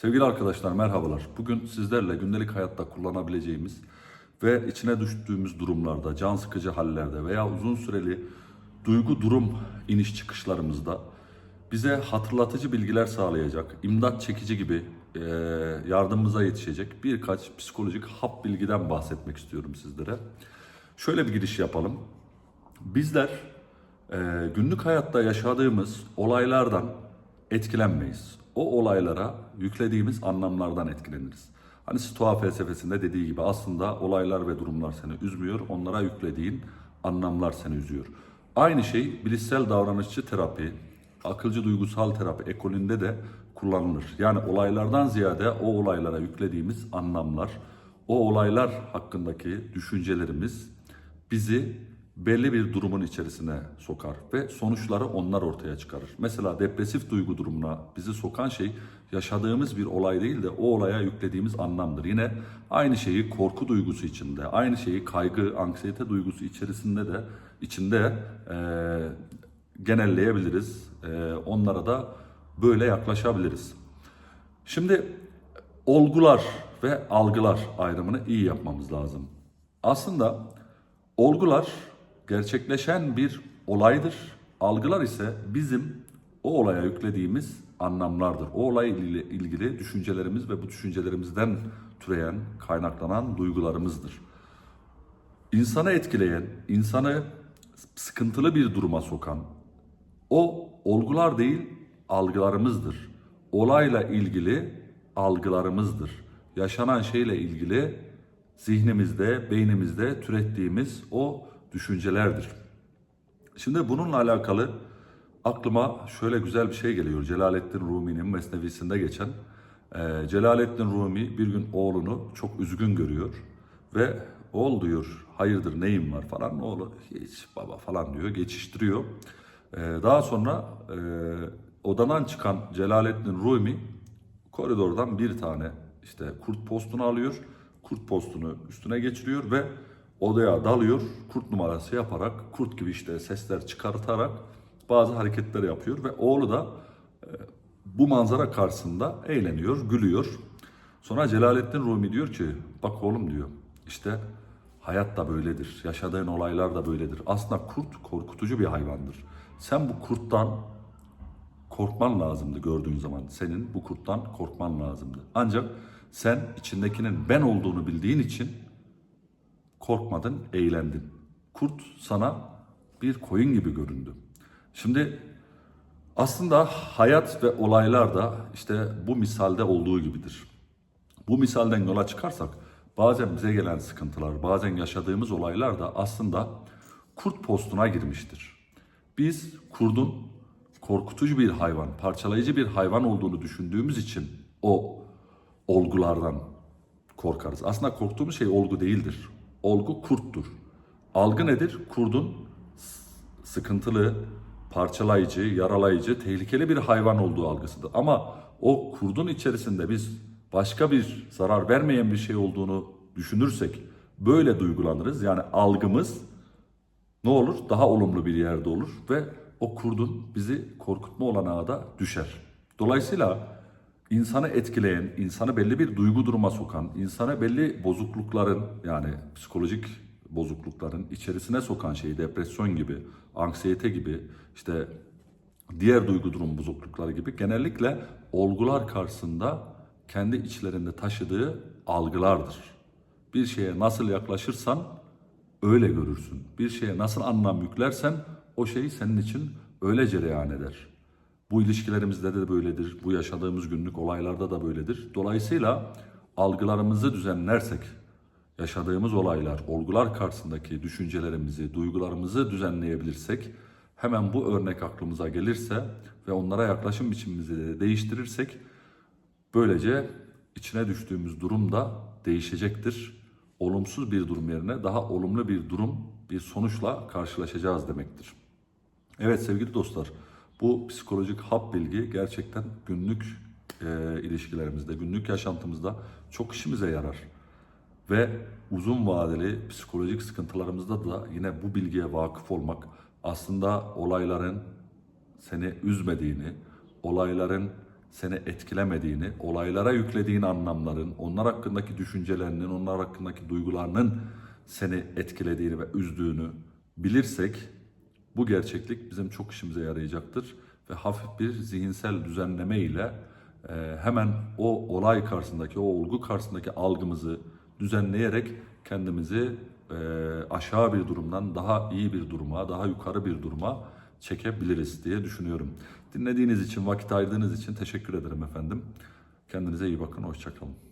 Sevgili arkadaşlar merhabalar. Bugün sizlerle gündelik hayatta kullanabileceğimiz ve içine düştüğümüz durumlarda, can sıkıcı hallerde veya uzun süreli duygu durum iniş çıkışlarımızda bize hatırlatıcı bilgiler sağlayacak, imdat çekici gibi yardımımıza yetişecek birkaç psikolojik hap bilgiden bahsetmek istiyorum sizlere. Şöyle bir giriş yapalım. Bizler günlük hayatta yaşadığımız olaylardan etkilenmeyiz. O olaylara yüklediğimiz anlamlardan etkileniriz. Hani Stoa felsefesinde dediği gibi aslında olaylar ve durumlar seni üzmüyor, onlara yüklediğin anlamlar seni üzüyor. Aynı şey bilişsel davranışçı terapi, akılcı duygusal terapi ekolünde de kullanılır. Yani olaylardan ziyade o olaylara yüklediğimiz anlamlar, o olaylar hakkındaki düşüncelerimiz bizi belli bir durumun içerisine sokar ve sonuçları onlar ortaya çıkarır. Mesela depresif duygu durumuna bizi sokan şey yaşadığımız bir olay değil de o olaya yüklediğimiz anlamdır. Yine aynı şeyi korku duygusu içinde, aynı şeyi kaygı, anksiyete duygusu içerisinde de içinde eee, genelleyebiliriz. Eee, onlara da böyle yaklaşabiliriz. Şimdi olgular ve algılar ayrımını iyi yapmamız lazım. Aslında olgular gerçekleşen bir olaydır. Algılar ise bizim o olaya yüklediğimiz anlamlardır. O olay ile ilgili düşüncelerimiz ve bu düşüncelerimizden türeyen, kaynaklanan duygularımızdır. İnsanı etkileyen, insanı sıkıntılı bir duruma sokan, o olgular değil, algılarımızdır. Olayla ilgili algılarımızdır. Yaşanan şeyle ilgili zihnimizde, beynimizde türettiğimiz o düşüncelerdir. Şimdi bununla alakalı aklıma şöyle güzel bir şey geliyor. Celalettin Rumi'nin mesnevisinde geçen. Ee, Celalettin Rumi bir gün oğlunu çok üzgün görüyor ve oğul diyor hayırdır neyim var falan. Oğlu hiç baba falan diyor geçiştiriyor. Ee, daha sonra e, odadan çıkan Celalettin Rumi koridordan bir tane işte kurt postunu alıyor. Kurt postunu üstüne geçiriyor ve odaya dalıyor. Kurt numarası yaparak, kurt gibi işte sesler çıkartarak bazı hareketler yapıyor ve oğlu da e, bu manzara karşısında eğleniyor, gülüyor. Sonra Celalettin Rumi diyor ki, bak oğlum diyor, işte hayat da böyledir, yaşadığın olaylar da böyledir. Aslında kurt korkutucu bir hayvandır. Sen bu kurttan korkman lazımdı gördüğün zaman. Senin bu kurttan korkman lazımdı. Ancak sen içindekinin ben olduğunu bildiğin için korkmadın, eğlendin. Kurt sana bir koyun gibi göründü. Şimdi aslında hayat ve olaylar da işte bu misalde olduğu gibidir. Bu misalden yola çıkarsak bazen bize gelen sıkıntılar, bazen yaşadığımız olaylar da aslında kurt postuna girmiştir. Biz kurdun korkutucu bir hayvan, parçalayıcı bir hayvan olduğunu düşündüğümüz için o olgulardan korkarız. Aslında korktuğumuz şey olgu değildir. Olgu kurttur. Algı nedir? Kurdun sıkıntılı, parçalayıcı, yaralayıcı, tehlikeli bir hayvan olduğu algısıdır. Ama o kurdun içerisinde biz başka bir zarar vermeyen bir şey olduğunu düşünürsek böyle duygulanırız. Yani algımız ne olur? Daha olumlu bir yerde olur ve o kurdun bizi korkutma olanağı da düşer. Dolayısıyla insanı etkileyen, insanı belli bir duygu duruma sokan, insanı belli bozuklukların yani psikolojik bozuklukların içerisine sokan şey depresyon gibi, anksiyete gibi, işte diğer duygu durum bozuklukları gibi genellikle olgular karşısında kendi içlerinde taşıdığı algılardır. Bir şeye nasıl yaklaşırsan öyle görürsün. Bir şeye nasıl anlam yüklersen o şey senin için öyle cereyan eder. Bu ilişkilerimizde de böyledir. Bu yaşadığımız günlük olaylarda da böyledir. Dolayısıyla algılarımızı düzenlersek, yaşadığımız olaylar, olgular karşısındaki düşüncelerimizi, duygularımızı düzenleyebilirsek, hemen bu örnek aklımıza gelirse ve onlara yaklaşım biçimimizi de değiştirirsek, böylece içine düştüğümüz durum da değişecektir. Olumsuz bir durum yerine daha olumlu bir durum, bir sonuçla karşılaşacağız demektir. Evet sevgili dostlar, bu psikolojik hap bilgi gerçekten günlük e, ilişkilerimizde, günlük yaşantımızda çok işimize yarar. Ve uzun vadeli psikolojik sıkıntılarımızda da yine bu bilgiye vakıf olmak aslında olayların seni üzmediğini, olayların seni etkilemediğini, olaylara yüklediğin anlamların, onlar hakkındaki düşüncelerinin, onlar hakkındaki duygularının seni etkilediğini ve üzdüğünü bilirsek bu gerçeklik bizim çok işimize yarayacaktır ve hafif bir zihinsel düzenleme ile e, hemen o olay karşısındaki, o olgu karşısındaki algımızı düzenleyerek kendimizi e, aşağı bir durumdan daha iyi bir duruma, daha yukarı bir duruma çekebiliriz diye düşünüyorum. Dinlediğiniz için, vakit ayırdığınız için teşekkür ederim efendim. Kendinize iyi bakın, hoşçakalın.